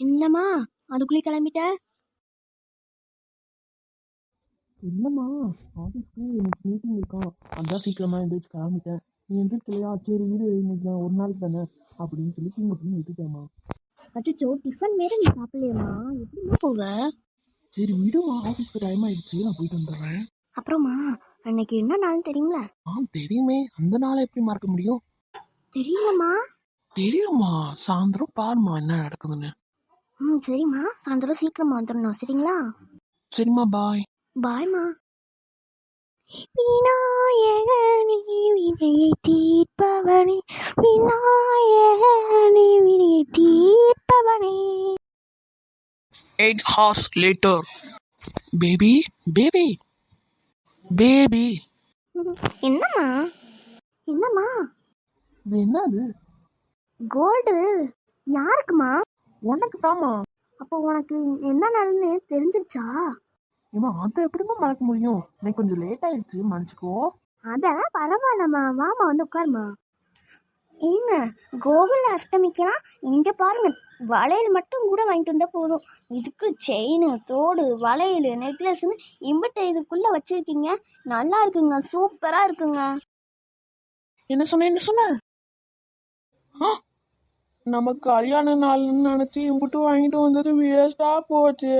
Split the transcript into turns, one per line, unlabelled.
என்னம்மா? அதுக்குள்ளே கிளம்பிட்ட?
இல்லைம்மா ஆஃபீஸ்க்கு எனக்கு மீட்டிங் இருக்கான் அதான் சீக்கிரமாக எழுந்திரிச்சு கிளம்பிட்டேன். நீ எந்திரிக்கலையா? சரி வீடு இன்னைக்கு நான் ஒரு நாள் தானே? அப்படின்னு சொல்லி தூங்க பண்ணி விட்டுட்டேம்மா.
அச்சோ டிஃபன் வேற நீ சாப்பிடலையம்மா. எப்படிம்மா போவ?
சரி விடுமா ஆஃபீஸ்க்கு டைம் ஆயிடுச்சு நான் போயிட்டு வந்துடுறேன்.
அப்புறமா அன்னைக்கு என்ன நாள் தெரியுங்களா
ஆ தெரியுமே. அந்த நாளை எப்படி மறக்க முடியும்?
தெரியலம்மா
தெரியுமா சாயந்தரம் பாருமா என்ன நடக்குதுன்னு.
ம் சரிம்மா. சாயந்தரம் சீக்கிரமா வந்துடணும். சரிங்களா?
சரிம்மா பாய்.
பாய்மா விநாயகனே வினையை தீர்ப்பவனே. விநாயகனே வினையை தீர்ப்பவனே.
Eight hours later baby baby baby
என்னம்மா? என்னம்மா?
இது என்னது?
கோல்டு யாருக்குமா
உனக்கு தாமா
அப்போ உனக்கு என்ன நாள்னு தெரிஞ்சிருச்சா?
ஏமா அதை எப்படிமா மறக்க முடியும்? எனக்கு கொஞ்சம் லேட் ஆயிடுச்சு மன்னிச்சுக்கோ.
அதெல்லாம் பரவாயில்லம்மா. வாமா வந்து உட்காருமா ஏங்க கோகுல அஷ்டமிக்கெல்லாம் இங்க பாருங்க வளையல் மட்டும் கூட வாங்கிட்டு வந்தா போதும். இதுக்கு செயின் தோடு வளையல் நெக்லஸ்னு இம்பிட்ட இதுக்குள்ள வச்சிருக்கீங்க. நல்லா இருக்குங்க சூப்பரா இருக்குங்க.
என்ன சொன்ன என்ன சொன்ன? நம்ம கல்யாண நாள்னு நினைச்சு இம்புட்டு வாங்கிட்டு வந்தது வேஸ்டா போச்சு.